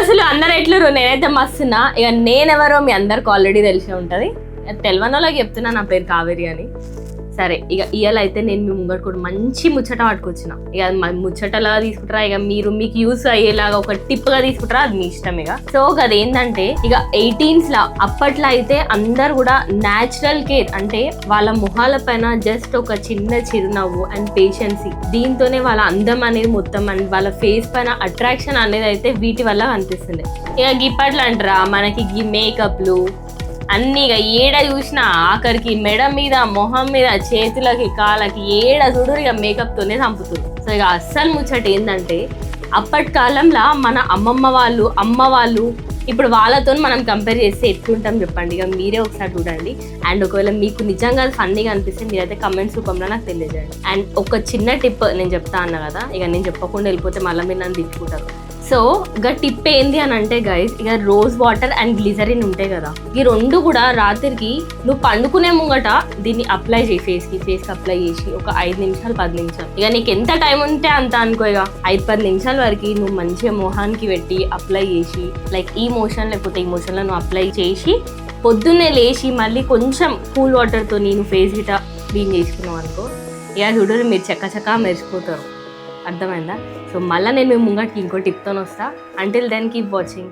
అసలు అందరు ఎట్లరు నేనైతే మస్తున్నా. ఇక నేనెవరో మీ అందరికి ఆల్రెడీ తెలిసే ఉంటుంది. తెలియని వాళ్ళకి చెప్తున్నా నా పేరు కావేరి అని. సరే ఇక ఇవాళ అయితే నేను మీ ముంగట కూడా మంచి ముచ్చట పట్టుకొచ్చిన. ఇక అది ముచ్చటలాగా తీసుకుంటారా? ఇక మీరు మీకు యూస్ అయ్యేలాగా ఒక టిప్గా తీసుకుంటారా? అది మీ ఇష్టం ఇక. సో అది ఏంటంటే ఇక ఎయిటీన్స్ లా అప్పట్లో అయితే అందరు కూడా న్యాచురల్ కేర్ అంటే వాళ్ళ ముఖాల పైన జస్ట్ ఒక చిన్న చిరునవ్వు అండ్ పేషెన్సీ దీంతోనే వాళ్ళ అందం అనేది మొత్తం అండ్ వాళ్ళ ఫేస్ పైన అట్రాక్షన్ అనేది అయితే వీటి వల్ల కనిపిస్తుంది. ఇక ఇప్పట్లో అంటారా మనకి ఈ మేకప్లు అన్ని ఇక ఏడ చూసినా ఆఖరికి మెడ మీద మొహం మీద చేతులకి కాళ్ళకి ఏడ చూడు ఇక మేకప్తోనే చంపుతుంది. సో ఇక అస్సలు ముచ్చట ఏంటంటే అప్పటి కాలంలో మన అమ్మమ్మ వాళ్ళు అమ్మ వాళ్ళు ఇప్పుడు వాళ్ళతో మనం కంపేర్ చేస్తే ఎట్లుంటాం చెప్పండి. ఇక మీరే ఒకసారి చూడండి. అండ్ ఒకవేళ మీకు నిజంగా ఫన్నీగా అనిపిస్తే మీరైతే కమెంట్స్ రూపంలో నాకు తెలియజేయండి. అండ్ ఒక చిన్న టిప్ నేను చెప్తా అన్నా కదా ఇక నేను చెప్పకుండా వెళ్ళిపోతే మళ్ళీ మీరు నన్ను తిట్టుకుంటారు. సో ఇక టిప్ ఏంది అని అంటే గైస్ ఇక రోజ్ వాటర్ అండ్ గ్లిజరిన్ ఉంటాయి కదా ఈ రెండు కూడా రాత్రికి నువ్వు పండుకునే ముంగట దీన్ని అప్లై చేయి ఫేస్కి ఫేస్కి అప్లై చేసి ఒక ఐదు నిమిషాలు పది నిమిషాలు. ఇక నీకు ఎంత టైం ఉంటే అంత అనుకో ఇక. ఐదు పది నిమిషాల వరకు నువ్వు మంచిగా మొహానికి పెట్టి అప్లై చేసి లైక్ ఈ మోషన్ లేకపోతే ఈ మోషన్లో నువ్వు అప్లై చేసి పొద్దున్నే లేచి మళ్ళీ కొంచెం కూల్ వాటర్తో నేను ఫేస్ గిట క్లీన్ చేసుకున్నావు అనుకో ఇక చూడరు మీరు చక్క చక్క మెరిసిపోతారు. అర్థమైందా? సో మళ్ళీ నేను మీ ముంగటికి ఇంకో టిప్తో వస్తా. Until then keep watching